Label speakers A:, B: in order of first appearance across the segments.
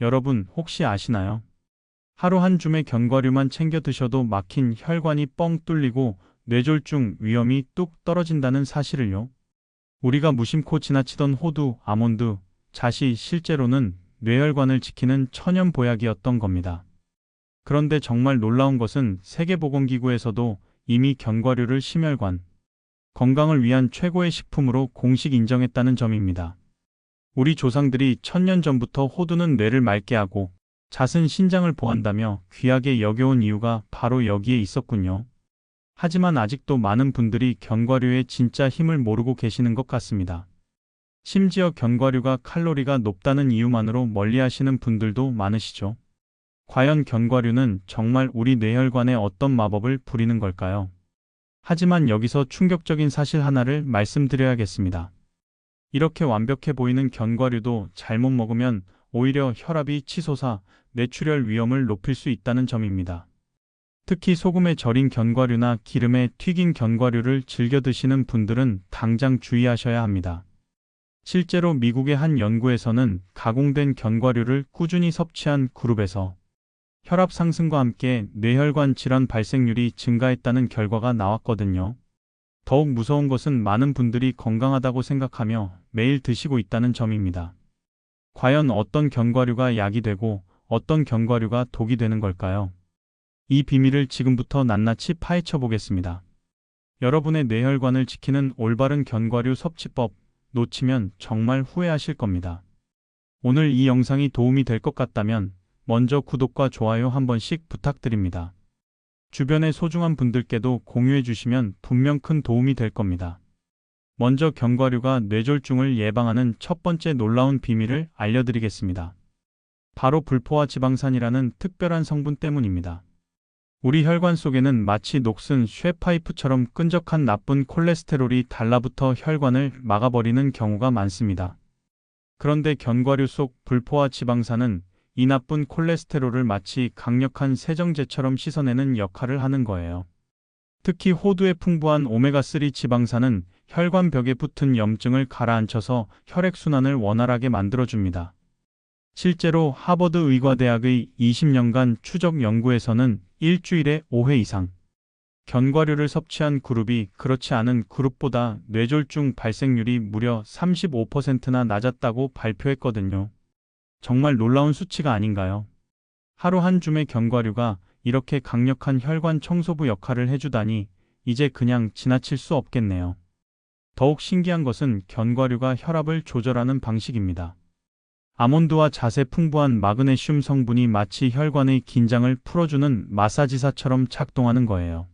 A: 여러분 혹시 아시나요? 하루 한 줌의 견과류만 챙겨 드셔도 막힌 혈관이 뻥 뚫리고 뇌졸중 위험이 뚝 떨어진다는 사실을요. 우리가 무심코 지나치던 호두, 아몬드, 잣이 실제로는 뇌혈관을 지키는 천연 보약이었던 겁니다. 그런데 정말 놀라운 것은 세계보건기구에서도 이미 견과류를 심혈관, 건강을 위한 최고의 식품으로 공식 인정했다는 점입니다. 우리 조상들이 천년 전부터 호두는 뇌를 맑게 하고 잣은 신장을 보한다며 귀하게 여겨온 이유가 바로 여기에 있었군요. 하지만 아직도 많은 분들이 견과류의 진짜 힘을 모르고 계시는 것 같습니다. 심지어 견과류가 칼로리가 높다는 이유만으로 멀리 하시는 분들도 많으시죠. 과연 견과류는 정말 우리 뇌혈관에 어떤 마법을 부리는 걸까요? 하지만 여기서 충격적인 사실 하나를 말씀드려야겠습니다. 이렇게 완벽해 보이는 견과류도 잘못 먹으면 오히려 혈압이 치솟아 뇌출혈 위험을 높일 수 있다는 점입니다. 특히 소금에 절인 견과류나 기름에 튀긴 견과류를 즐겨 드시는 분들은 당장 주의하셔야 합니다. 실제로 미국의 한 연구에서는 가공된 견과류를 꾸준히 섭취한 그룹에서 혈압 상승과 함께 뇌혈관 질환 발생률이 증가했다는 결과가 나왔거든요. 더욱 무서운 것은 많은 분들이 건강하다고 생각하며 매일 드시고 있다는 점입니다. 과연 어떤 견과류가 약이 되고 어떤 견과류가 독이 되는 걸까요? 이 비밀을 지금부터 낱낱이 파헤쳐 보겠습니다. 여러분의 뇌혈관을 지키는 올바른 견과류 섭취법 놓치면 정말 후회하실 겁니다. 오늘 이 영상이 도움이 될 것 같다면 먼저 구독과 좋아요 한 번씩 부탁드립니다. 주변의 소중한 분들께도 공유해 주시면 분명 큰 도움이 될 겁니다. 먼저 견과류가 뇌졸중을 예방하는 첫 번째 놀라운 비밀을 알려드리겠습니다. 바로 불포화 지방산이라는 특별한 성분 때문입니다. 우리 혈관 속에는 마치 녹슨 쇠파이프처럼 끈적한 나쁜 콜레스테롤이 달라붙어 혈관을 막아버리는 경우가 많습니다. 그런데 견과류 속 불포화 지방산은 이 나쁜 콜레스테롤을 마치 강력한 세정제처럼 씻어내는 역할을 하는 거예요. 특히 호두에 풍부한 오메가3 지방산은 혈관 벽에 붙은 염증을 가라앉혀서 혈액순환을 원활하게 만들어줍니다. 실제로 하버드 의과대학의 20년간 추적 연구에서는 일주일에 5회 이상 견과류를 섭취한 그룹이 그렇지 않은 그룹보다 뇌졸중 발생률이 무려 35%나 낮았다고 발표했거든요. 정말 놀라운 수치가 아닌가요? 하루 한 줌의 견과류가 이렇게 강력한 혈관 청소부 역할을 해주다니 이제 그냥 지나칠 수 없겠네요. 더욱 신기한 것은 견과류가 혈압을 조절하는 방식입니다. 아몬드와 잣에 풍부한 마그네슘 성분이 마치 혈관의 긴장을 풀어주는 마사지사처럼 작동하는 거예요.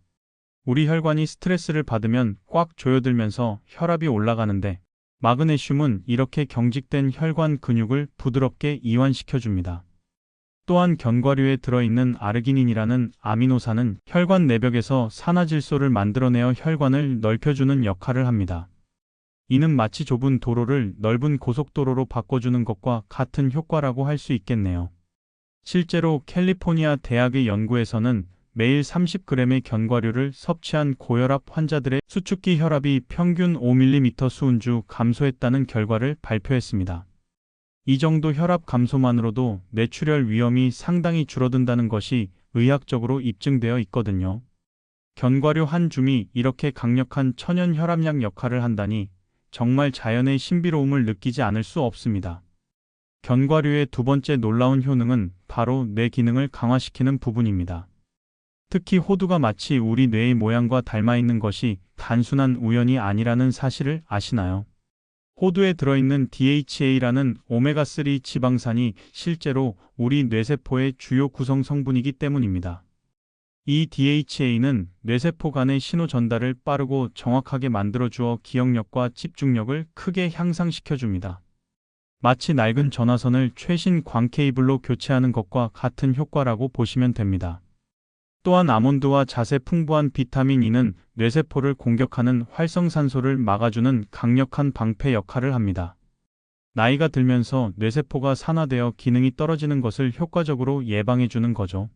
A: 우리 혈관이 스트레스를 받으면 꽉 조여들면서 혈압이 올라가는데 마그네슘은 이렇게 경직된 혈관 근육을 부드럽게 이완시켜줍니다. 또한 견과류에 들어있는 아르기닌이라는 아미노산은 혈관 내벽에서 산화질소를 만들어내어 혈관을 넓혀주는 역할을 합니다. 이는 마치 좁은 도로를 넓은 고속도로로 바꿔주는 것과 같은 효과라고 할 수 있겠네요. 실제로 캘리포니아 대학의 연구에서는 매일 30g의 견과류를 섭취한 고혈압 환자들의 수축기 혈압이 평균 5mm 수은주 감소했다는 결과를 발표했습니다. 이 정도 혈압 감소만으로도 뇌출혈 위험이 상당히 줄어든다는 것이 의학적으로 입증되어 있거든요. 견과류 한 줌이 이렇게 강력한 천연 혈압약 역할을 한다니 정말 자연의 신비로움을 느끼지 않을 수 없습니다. 견과류의 두 번째 놀라운 효능은 바로 뇌 기능을 강화시키는 부분입니다. 특히 호두가 마치 우리 뇌의 모양과 닮아 있는 것이 단순한 우연이 아니라는 사실을 아시나요? 호두에 들어있는 DHA라는 오메가3 지방산이 실제로 우리 뇌세포의 주요 구성 성분이기 때문입니다. 이 DHA는 뇌세포 간의 신호 전달을 빠르고 정확하게 만들어주어 기억력과 집중력을 크게 향상시켜줍니다. 마치 낡은 전화선을 최신 광 케이블로 교체하는 것과 같은 효과라고 보시면 됩니다. 또한 아몬드와 잣에 풍부한 비타민 E는 뇌세포를 공격하는 활성산소를 막아주는 강력한 방패 역할을 합니다. 나이가 들면서 뇌세포가 산화되어 기능이 떨어지는 것을 효과적으로 예방해주는 거죠.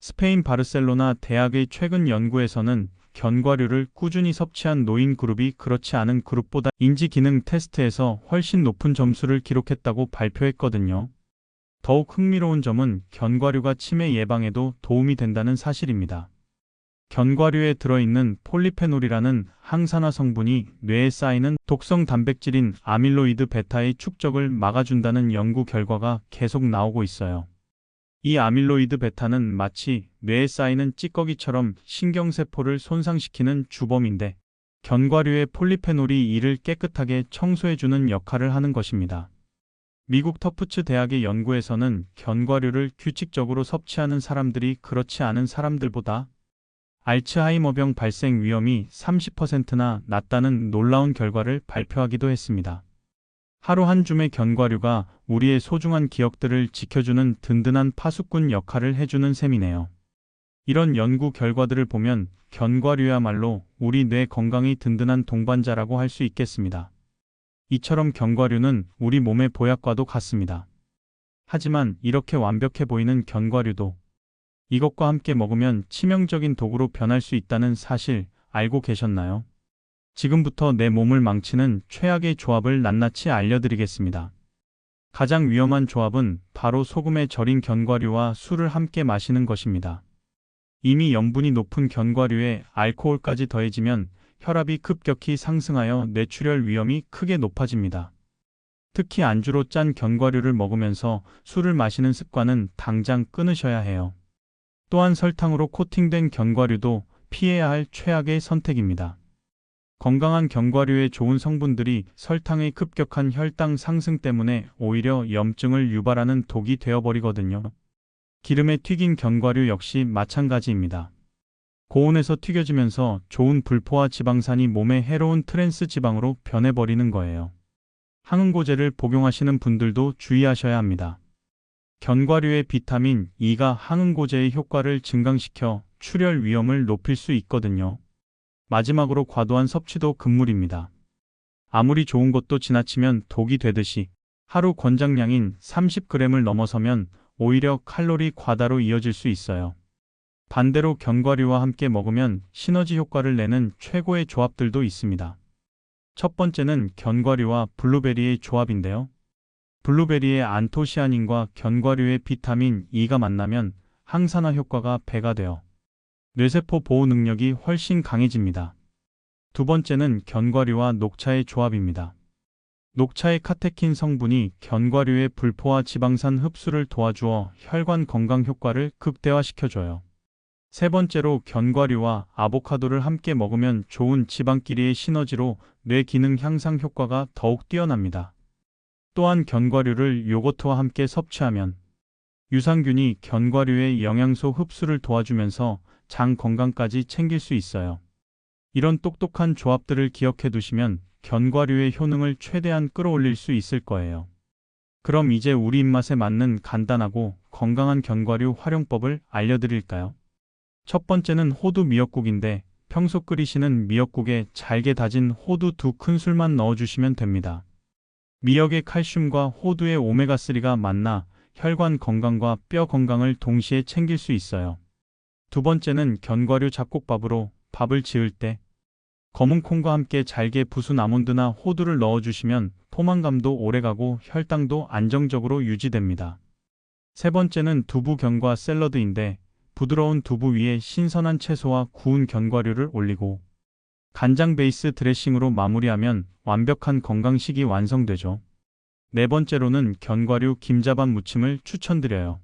A: 스페인 바르셀로나 대학의 최근 연구에서는 견과류를 꾸준히 섭취한 노인 그룹이 그렇지 않은 그룹보다 인지 기능 테스트에서 훨씬 높은 점수를 기록했다고 발표했거든요. 더욱 흥미로운 점은 견과류가 치매 예방에도 도움이 된다는 사실입니다. 견과류에 들어있는 폴리페놀이라는 항산화 성분이 뇌에 쌓이는 독성 단백질인 아밀로이드 베타의 축적을 막아준다는 연구 결과가 계속 나오고 있어요. 이 아밀로이드 베타는 마치 뇌에 쌓이는 찌꺼기처럼 신경세포를 손상시키는 주범인데 견과류의 폴리페놀이 이를 깨끗하게 청소해주는 역할을 하는 것입니다. 미국 터프츠 대학의 연구에서는 견과류를 규칙적으로 섭취하는 사람들이 그렇지 않은 사람들보다 알츠하이머병 발생 위험이 30%나 낮다는 놀라운 결과를 발표하기도 했습니다. 하루 한 줌의 견과류가 우리의 소중한 기억들을 지켜주는 든든한 파수꾼 역할을 해주는 셈이네요. 이런 연구 결과들을 보면 견과류야말로 우리 뇌 건강의 든든한 동반자라고 할 수 있겠습니다. 이처럼 견과류는 우리 몸의 보약과도 같습니다. 하지만 이렇게 완벽해 보이는 견과류도 이것과 함께 먹으면 치명적인 도구로 변할 수 있다는 사실 알고 계셨나요? 지금부터 내 몸을 망치는 최악의 조합을 낱낱이 알려드리겠습니다. 가장 위험한 조합은 바로 소금에 절인 견과류와 술을 함께 마시는 것입니다. 이미 염분이 높은 견과류에 알코올까지 더해지면 혈압이 급격히 상승하여 뇌출혈 위험이 크게 높아집니다. 특히 안주로 짠 견과류를 먹으면서 술을 마시는 습관은 당장 끊으셔야 해요. 또한 설탕으로 코팅된 견과류도 피해야 할 최악의 선택입니다. 건강한 견과류의 좋은 성분들이 설탕의 급격한 혈당 상승 때문에 오히려 염증을 유발하는 독이 되어버리거든요. 기름에 튀긴 견과류 역시 마찬가지입니다. 고온에서 튀겨지면서 좋은 불포화 지방산이 몸에 해로운 트랜스 지방으로 변해버리는 거예요. 항응고제를 복용하시는 분들도 주의하셔야 합니다. 견과류의 비타민 E가 항응고제의 효과를 증강시켜 출혈 위험을 높일 수 있거든요. 마지막으로 과도한 섭취도 금물입니다. 아무리 좋은 것도 지나치면 독이 되듯이 하루 권장량인 30g을 넘어서면 오히려 칼로리 과다로 이어질 수 있어요. 반대로 견과류와 함께 먹으면 시너지 효과를 내는 최고의 조합들도 있습니다. 첫 번째는 견과류와 블루베리의 조합인데요. 블루베리의 안토시아닌과 견과류의 비타민 E가 만나면 항산화 효과가 배가 되어 뇌세포 보호 능력이 훨씬 강해집니다. 두 번째는 견과류와 녹차의 조합입니다. 녹차의 카테킨 성분이 견과류의 불포화 지방산 흡수를 도와주어 혈관 건강 효과를 극대화시켜줘요. 세 번째로 견과류와 아보카도를 함께 먹으면 좋은 지방끼리의 시너지로 뇌 기능 향상 효과가 더욱 뛰어납니다. 또한 견과류를 요거트와 함께 섭취하면 유산균이 견과류의 영양소 흡수를 도와주면서 장 건강까지 챙길 수 있어요. 이런 똑똑한 조합들을 기억해 두시면 견과류의 효능을 최대한 끌어올릴 수 있을 거예요. 그럼 이제 우리 입맛에 맞는 간단하고 건강한 견과류 활용법을 알려드릴까요? 첫 번째는 호두 미역국인데 평소 끓이시는 미역국에 잘게 다진 호두 두 큰술만 넣어주시면 됩니다. 미역의 칼슘과 호두의 오메가3가 만나 혈관 건강과 뼈 건강을 동시에 챙길 수 있어요. 두 번째는 견과류 잡곡밥으로 밥을 지을 때 검은 콩과 함께 잘게 부순 아몬드나 호두를 넣어주시면 포만감도 오래가고 혈당도 안정적으로 유지됩니다. 세 번째는 두부 견과 샐러드인데 부드러운 두부 위에 신선한 채소와 구운 견과류를 올리고 간장 베이스 드레싱으로 마무리하면 완벽한 건강식이 완성되죠. 네 번째로는 견과류 김자반 무침을 추천드려요.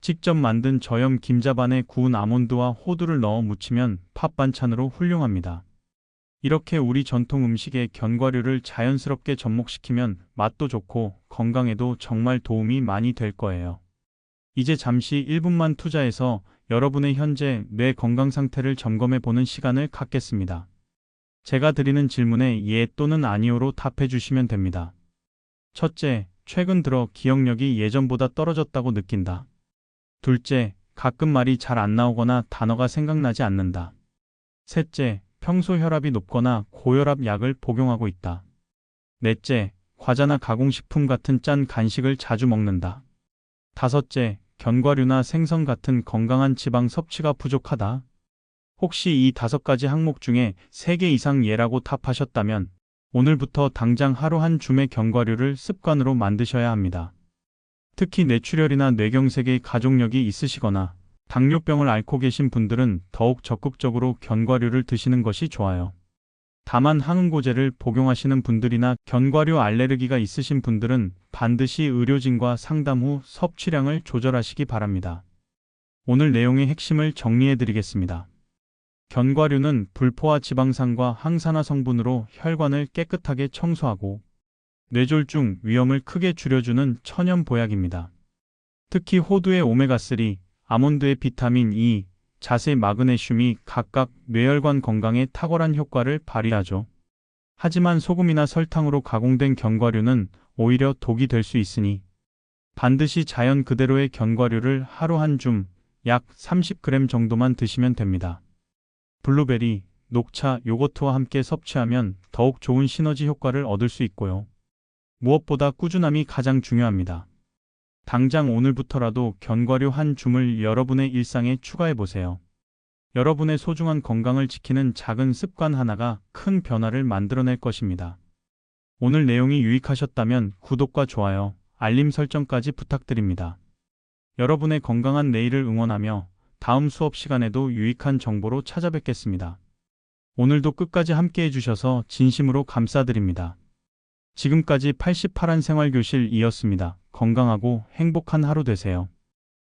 A: 직접 만든 저염 김자반에 구운 아몬드와 호두를 넣어 무치면 팥 반찬으로 훌륭합니다. 이렇게 우리 전통 음식에 견과류를 자연스럽게 접목시키면 맛도 좋고 건강에도 정말 도움이 많이 될 거예요. 이제 잠시 1분만 투자해서 여러분의 현재 뇌 건강 상태를 점검해 보는 시간을 갖겠습니다. 제가 드리는 질문에 예 또는 아니오로 답해 주시면 됩니다. 첫째, 최근 들어 기억력이 예전보다 떨어졌다고 느낀다. 둘째, 가끔 말이 잘 안 나오거나 단어가 생각나지 않는다. 셋째, 평소 혈압이 높거나 고혈압 약을 복용하고 있다. 넷째, 과자나 가공식품 같은 짠 간식을 자주 먹는다. 다섯째, 견과류나 생선 같은 건강한 지방 섭취가 부족하다. 혹시 이 다섯 가지 항목 중에 세 개 이상 예라고 답하셨다면 오늘부터 당장 하루 한 줌의 견과류를 습관으로 만드셔야 합니다. 특히 뇌출혈이나 뇌경색의 가족력이 있으시거나 당뇨병을 앓고 계신 분들은 더욱 적극적으로 견과류를 드시는 것이 좋아요. 다만 항응고제를 복용하시는 분들이나 견과류 알레르기가 있으신 분들은 반드시 의료진과 상담 후 섭취량을 조절하시기 바랍니다. 오늘 내용의 핵심을 정리해 드리겠습니다. 견과류는 불포화 지방산과 항산화 성분으로 혈관을 깨끗하게 청소하고 뇌졸중 위험을 크게 줄여주는 천연 보약입니다. 특히 호두의 오메가3, 아몬드의 비타민 E, 자세 마그네슘이 각각 뇌혈관 건강에 탁월한 효과를 발휘하죠. 하지만 소금이나 설탕으로 가공된 견과류는 오히려 독이 될 수 있으니 반드시 자연 그대로의 견과류를 하루 한 줌, 약 30g 정도만 드시면 됩니다. 블루베리, 녹차, 요거트와 함께 섭취하면 더욱 좋은 시너지 효과를 얻을 수 있고요. 무엇보다 꾸준함이 가장 중요합니다. 당장 오늘부터라도 견과류 한 줌을 여러분의 일상에 추가해 보세요. 여러분의 소중한 건강을 지키는 작은 습관 하나가 큰 변화를 만들어낼 것입니다. 오늘 내용이 유익하셨다면 구독과 좋아요, 알림 설정까지 부탁드립니다. 여러분의 건강한 내일을 응원하며 다음 수업 시간에도 유익한 정보로 찾아뵙겠습니다. 오늘도 끝까지 함께 해 주셔서 진심으로 감사드립니다. 지금까지 88한 생활교실이었습니다. 건강하고 행복한 하루 되세요.